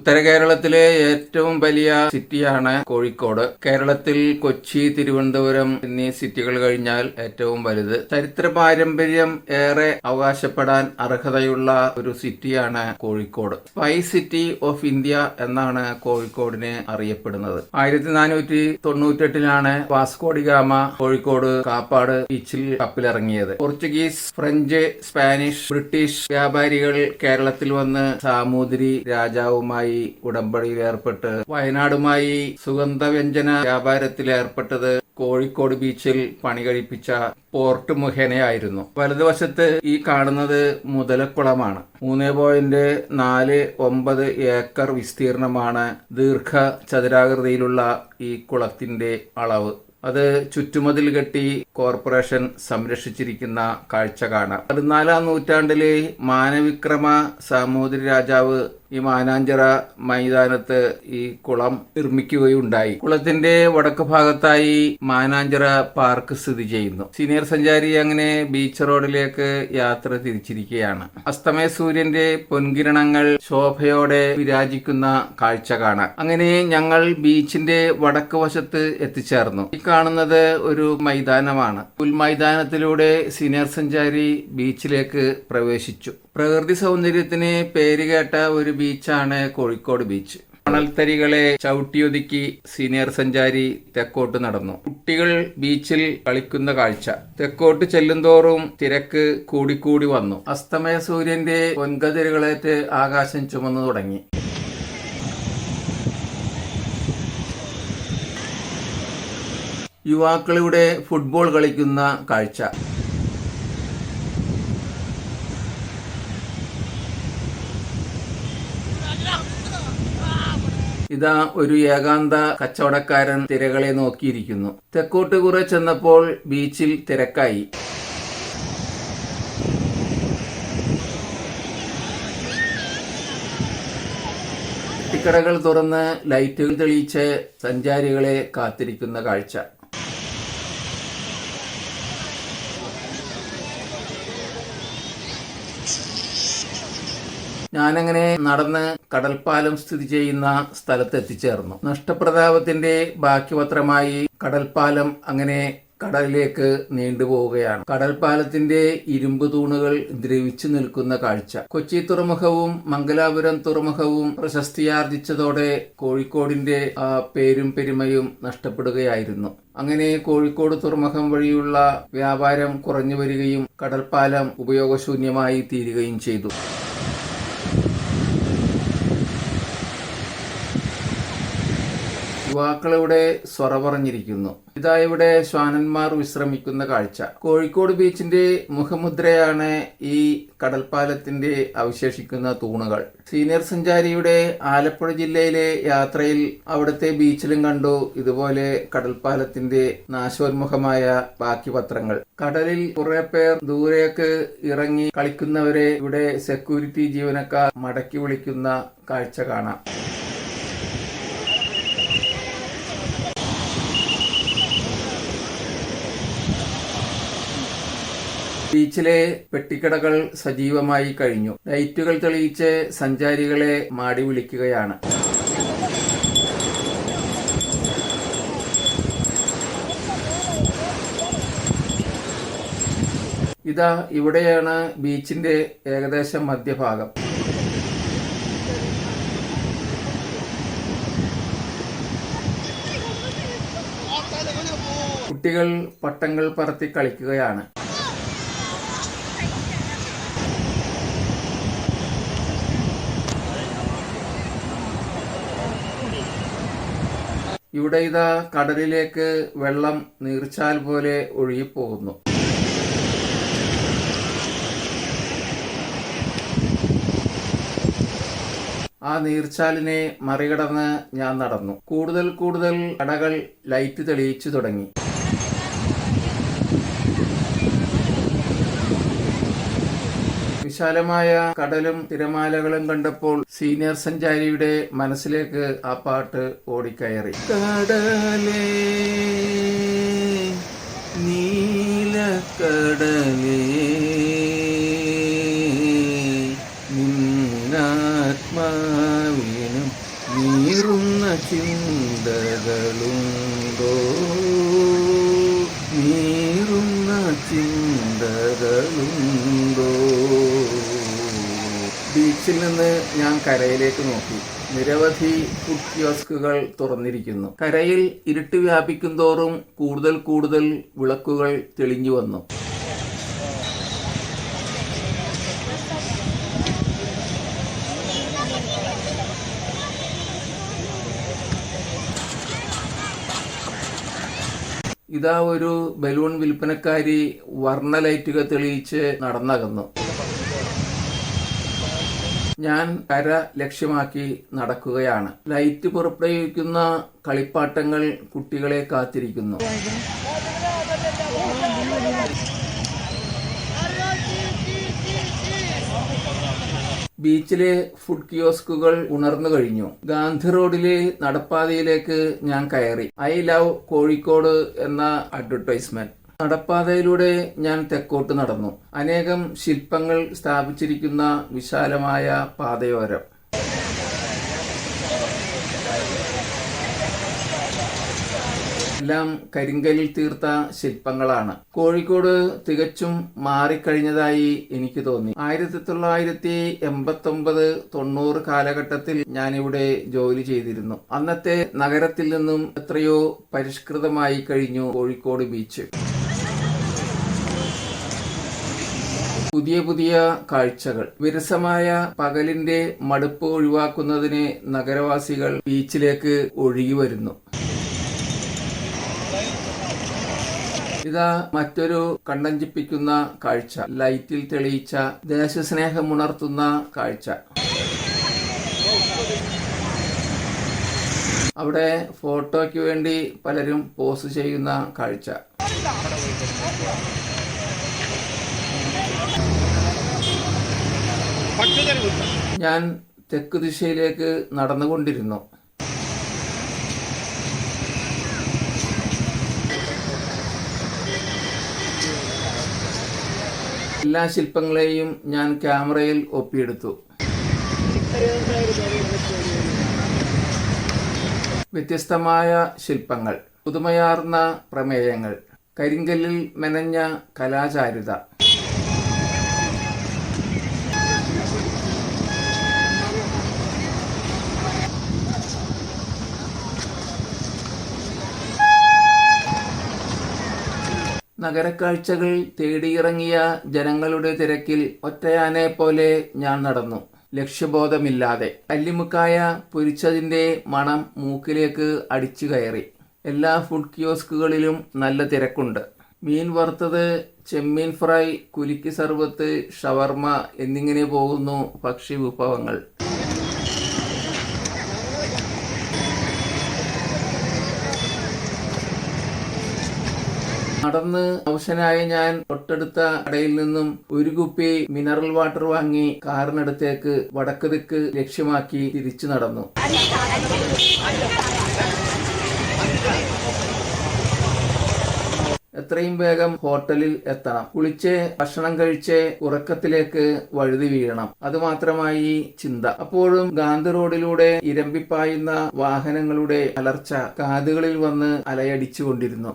ഉത്തര കേരളത്തിലെ ഏറ്റവും വലിയ സിറ്റിയാണ് കോഴിക്കോട്. കേരളത്തിൽ കൊച്ചി തിരുവനന്തപുരം എന്നീ സിറ്റികൾ കഴിഞ്ഞാൽ ഏറ്റവും വലുത്. ചരിത്ര പാരമ്പര്യം ഏറെ അവകാശപ്പെടാൻ അർഹതയുള്ള ഒരു സിറ്റിയാണ് Kozhikode. Spice city of India എന്നാണ് കോഴിക്കോടിനെ അറിയപ്പെടുന്നത്. ആയിരത്തി നാനൂറ്റി തൊണ്ണൂറ്റെട്ടിലാണ് Vasco da Gama Kozhikode Kappad ബീച്ചിൽ കപ്പിലിറങ്ങിയത്. പോർച്ചുഗീസ് ഫ്രഞ്ച് സ്പാനിഷ് ബ്രിട്ടീഷ് വ്യാപാരികൾ കേരളത്തിൽ വന്ന് സാമൂതിരി രാജാവുമായി ഉടമ്പടിയിൽ ഏർപ്പെട്ട് വയനാടുമായി സുഗന്ധവ്യഞ്ജന വ്യാപാരത്തിൽ ഏർപ്പെട്ടത് കോഴിക്കോട് ബീച്ചിൽ പണി കഴിപ്പിച്ച പോർട്ട് മുഖേനയായിരുന്നു. വലതുവശത്ത് ഈ കാണുന്നത് മുതലക്കുളമാണ്. മൂന്ന് പോയിന്റ് നാല് ഒമ്പത് ഏക്കർ വിസ്തീർണമാണ് ദീർഘ ചതുരാകൃതിയിലുള്ള ഈ കുളത്തിന്റെ അളവ്. അത് ചുറ്റുമതിൽ കെട്ടി കോർപ്പറേഷൻ സംരക്ഷിച്ചിരിക്കുന്ന കാഴ്ച കാണാം. പതിനാലാം നൂറ്റാണ്ടിലെ മാനവിക്രമ സാമൂതിരി രാജാവ് ഈ മാനാഞ്ചിറ മൈതാനത്ത് ഈ കുളം നിർമ്മിക്കുകയുണ്ടായി. കുളത്തിന്റെ വടക്ക് ഭാഗത്തായി മാനാഞ്ചിറ പാർക്ക് സ്ഥിതി ചെയ്യുന്നു. സീനിയർ സഞ്ചാരി അങ്ങനെ ബീച്ച് റോഡിലേക്ക് യാത്ര തിരിച്ചിരിക്കുകയാണ്. അസ്തമയ സൂര്യന്റെ പൊൻകിരണങ്ങൾ ശോഭയോടെ വിരാജിക്കുന്ന കാഴ്ച കാണാം അങ്ങനെ ഞങ്ങൾ ബീച്ചിന്റെ വടക്ക് വശത്ത് എത്തിച്ചേർന്നു. ഈ കാണുന്നത് ഒരു മൈതാനമാണ്. പുൽമൈതാനത്തിലൂടെ സീനിയർ സഞ്ചാരി ബീച്ചിലേക്ക് പ്രവേശിച്ചു. പ്രകൃതി സൗന്ദര്യത്തിന് പേരുകേട്ട ഒരു ബീച്ചാണ് കോഴിക്കോട് ബീച്ച്. മണൽത്തരികളെ ചവിട്ടിയൊതുക്കി സീനിയർ സഞ്ചാരി തെക്കോട്ട് നടന്നു. കുട്ടികൾ ബീച്ചിൽ കളിക്കുന്ന കാഴ്ച. തെക്കോട്ട് ചെല്ലുന്തോറും തിരക്ക് കൂടിക്കൂടി വന്നു. അസ്തമയ സൂര്യന്റെ പൊൻകതിരുകളേറ്റ് ആകാശം ചുമന്നു തുടങ്ങി. യുവാക്കളിവിടെ ഫുട്ബോൾ കളിക്കുന്ന കാഴ്ച. ഇതാ ഒരു ഏകാന്ത കച്ചവടക്കാരൻ തിരകളെ നോക്കിയിരിക്കുന്നു. തെക്കോട്ട് കുറെ ചെന്നപ്പോൾ ബീച്ചിൽ തിരക്കായി. ടിക്കടകൾ തുറന്ന് ലൈറ്റുകൾ തെളിയിച്ച് സഞ്ചാരികളെ കാത്തിരിക്കുന്ന കാഴ്ച. ഞാനങ്ങനെ നടന്ന് കടൽപ്പാലം സ്ഥിതി ചെയ്യുന്ന സ്ഥലത്ത് എത്തിച്ചേർന്നു. നഷ്ടപ്രതാപത്തിന്റെ ബാക്കിപത്രമായി കടൽപ്പാലം അങ്ങനെ കടലിലേക്ക് നീണ്ടുപോവുകയാണ് കടൽപ്പാലത്തിന്റെ ഇരുമ്പ് തൂണുകൾ ദ്രവിച്ചു നിൽക്കുന്ന കാഴ്ച. കൊച്ചി തുറമുഖവും മംഗലാപുരം തുറമുഖവും പ്രശസ്തിയാർജിച്ചതോടെ കോഴിക്കോടിന്റെ പേരും പെരുമയും നഷ്ടപ്പെടുകയായിരുന്നു. അങ്ങനെ കോഴിക്കോട് തുറമുഖം വഴിയുള്ള വ്യാപാരം കുറഞ്ഞു വരികയും കടൽപ്പാലം ഉപയോഗശൂന്യമായി തീരുകയും ചെയ്തു. യുവാക്കളിവിടെ സ്വറ പറഞ്ഞിരിക്കുന്നു. ഇതാ ഇവിടെ ശ്വാനന്മാർ വിശ്രമിക്കുന്ന കാഴ്ച. കോഴിക്കോട് ബീച്ചിന്റെ മുഖമുദ്രയാണ് ഈ കടൽപ്പാലത്തിന്റെ അവശേഷിക്കുന്ന തൂണുകൾ. സീനിയർ സഞ്ചാരിയുടെ ആലപ്പുഴ ജില്ലയിലെ യാത്രയിൽ അവിടുത്തെ ബീച്ചിലും കണ്ടു. ഇതുപോലെ കടൽപ്പാലത്തിന്റെ നാശോന്മുഖമായ ബാക്കി പത്രങ്ങൾ. കടലിൽ കുറെ പേർ ദൂരേക്ക് ഇറങ്ങി കളിക്കുന്നവരെ ഇവിടെ സെക്യൂരിറ്റി ജീവനക്കാർ മടക്കി വിളിക്കുന്ന കാഴ്ച കാണാം. ബീച്ചിലെ പെട്ടിക്കടകൾ സജീവമായി കഴിഞ്ഞു. ലൈറ്റുകൾ തെളിയിച്ച് സഞ്ചാരികളെ മാടി വിളിക്കുകയാണ്. ഇതാ ഇവിടെയാണ് ബീച്ചിന്റെ ഏകദേശം മധ്യഭാഗം. കുട്ടികൾ പട്ടങ്ങൾ പറത്തി കളിക്കുകയാണ്. ഇവിടെ ഇതാ കടലിലേക്ക് വെള്ളം നീർച്ചാൽ പോലെ ഒഴുകിപ്പോകുന്നു. ആ നീർച്ചാലിനെ മറികടന്ന് ഞാൻ നടന്നു. കൂടുതൽ കൂടുതൽ കടകൾ ലൈറ്റ് തെളിയിച്ചു തുടങ്ങി. വിശാലമായ കടലും തിരമാലകളും കണ്ടപ്പോൾ സീനിയർ സഞ്ചാരിയുടെ മനസ്സിലേക്ക് ആ പാട്ട് ഓടിക്കയറി. കടലേ നീലക്കടലേ നിന്ന് ഞാൻ കരയിലേക്ക് നോക്കി. നിരവധി ഫുഡ് കിയോസ്കുകൾ തുറന്നിരിക്കുന്നു. കരയിൽ ഇരുട്ട് വ്യാപിക്കും തോറും കൂടുതൽ കൂടുതൽ വിളക്കുകൾ തെളിഞ്ഞു വന്നു. ഇതാ ഒരു ബലൂൺ വിൽപ്പനക്കാരി വർണ ലൈറ്റുകൾ തെളിയിച്ച് നടന്നകന്നു. ഞാൻ കര ലക്ഷ്യമാക്കി നടക്കുകയാണ്. ലൈറ്റ് പുറപ്പെടുവിക്കുന്ന കളിപ്പാട്ടങ്ങൾ കുട്ടികളെ കാത്തിരിക്കുന്നു. ബീച്ചിലെ ഫുഡ് കിയോസ്കുകൾ ഉണർന്നു കഴിഞ്ഞു. ഗാന്ധി റോഡിലെ നടപ്പാതയിലേക്ക് ഞാൻ കയറി. ഐ ലവ് കോഴിക്കോട് എന്ന അഡ്വർടൈസ്മെന്റ്. നടപ്പാതയിലൂടെ ഞാൻ തെക്കോട്ട് നടന്നു. അനേകം ശില്പങ്ങൾ സ്ഥാപിച്ചിരിക്കുന്ന വിശാലമായ പാതയോരം. എല്ലാം കരിങ്കലിൽ തീർത്ത ശില്പങ്ങളാണ്. കോഴിക്കോട് തികച്ചും മാറിക്കഴിഞ്ഞതായി എനിക്ക് തോന്നി. ആയിരത്തി തൊള്ളായിരത്തി എൺപത്തി ഒമ്പത് തൊണ്ണൂറ് കാലഘട്ടത്തിൽ ഞാനിവിടെ ജോലി ചെയ്തിരുന്നു. അന്നത്തെ നഗരത്തിൽ നിന്നും എത്രയോ പരിഷ്കൃതമായി കഴിഞ്ഞു കോഴിക്കോട് ബീച്ച്. പുതിയ പുതിയ കാഴ്ചകൾ. വിരസമായ പകലിന്റെ മടുപ്പ് ഒഴിവാക്കുന്നതിന് നഗരവാസികൾ ബീച്ചിലേക്ക് ഒഴുകി വരുന്നു. ഇതാ മറ്റൊരു കണ്ണഞ്ചിപ്പിക്കുന്ന കാഴ്ച. ലൈറ്റിൽ തെളിയിച്ച ദേശസ്നേഹമുണർത്തുന്ന കാഴ്ച. അവിടെ ഫോട്ടോയ്ക്ക് വേണ്ടി പലരും പോസ്റ്റ് ചെയ്യുന്ന കാഴ്ച. ഞാൻ തെക്ക് ദിശയിലേക്ക് നടന്നുകൊണ്ടിരുന്നു. എല്ലാ ശില്പങ്ങളെയും ഞാൻ ക്യാമറയിൽ ഒപ്പിയെടുത്തു. വ്യത്യസ്തമായ ശില്പങ്ങൾ പുതുമയാർന്ന പ്രമേയങ്ങൾ കരിങ്കല്ലിൽ മെനഞ്ഞ കലാചാരുത. നഗരക്കാഴ്ചകൾ തേടിയിറങ്ങിയ ജനങ്ങളുടെ തിരക്കിൽ ഒറ്റയാനെ പോലെ ഞാൻ നടന്നു. ലക്ഷ്യബോധമില്ലാതെ കല്ലിമുക്കായ പൊരിച്ചതിന്റെ മണം മൂക്കിലേക്ക് അടിച്ചു കയറി. എല്ലാ ഫുഡ് കിയോസ്കുകളിലും നല്ല തിരക്കുണ്ട്. മീൻ വറുത്തത് ചെമ്മീൻ ഫ്രൈ കുലുക്കി സർവത്ത് ഷവർമ എന്നിങ്ങനെ പോകുന്നു ഭക്ഷ്യ നടന്ന് അവശനായ ഞാൻ തൊട്ടടുത്ത കടയിൽ നിന്നും ഒരു കുപ്പി മിനറൽ വാട്ടർ വാങ്ങി കാറിനടുത്തേക്ക് വടക്ക് ദിക്ക് ലക്ഷ്യമാക്കി തിരിച്ചു നടന്നു. എത്രയും വേഗം ഹോട്ടലിൽ എത്തണം. കുളിച്ച് ഭക്ഷണം കഴിച്ച് ഉറക്കത്തിലേക്ക് വഴുതി വീഴണം. അതുമാത്രമായി ചിന്ത. അപ്പോഴും ഗാന്ധി റോഡിലൂടെ ഇരമ്പിപ്പായുന്ന വാഹനങ്ങളുടെ അലർച്ച കാതുകളിൽ വന്ന് അലയടിച്ചുകൊണ്ടിരുന്നു.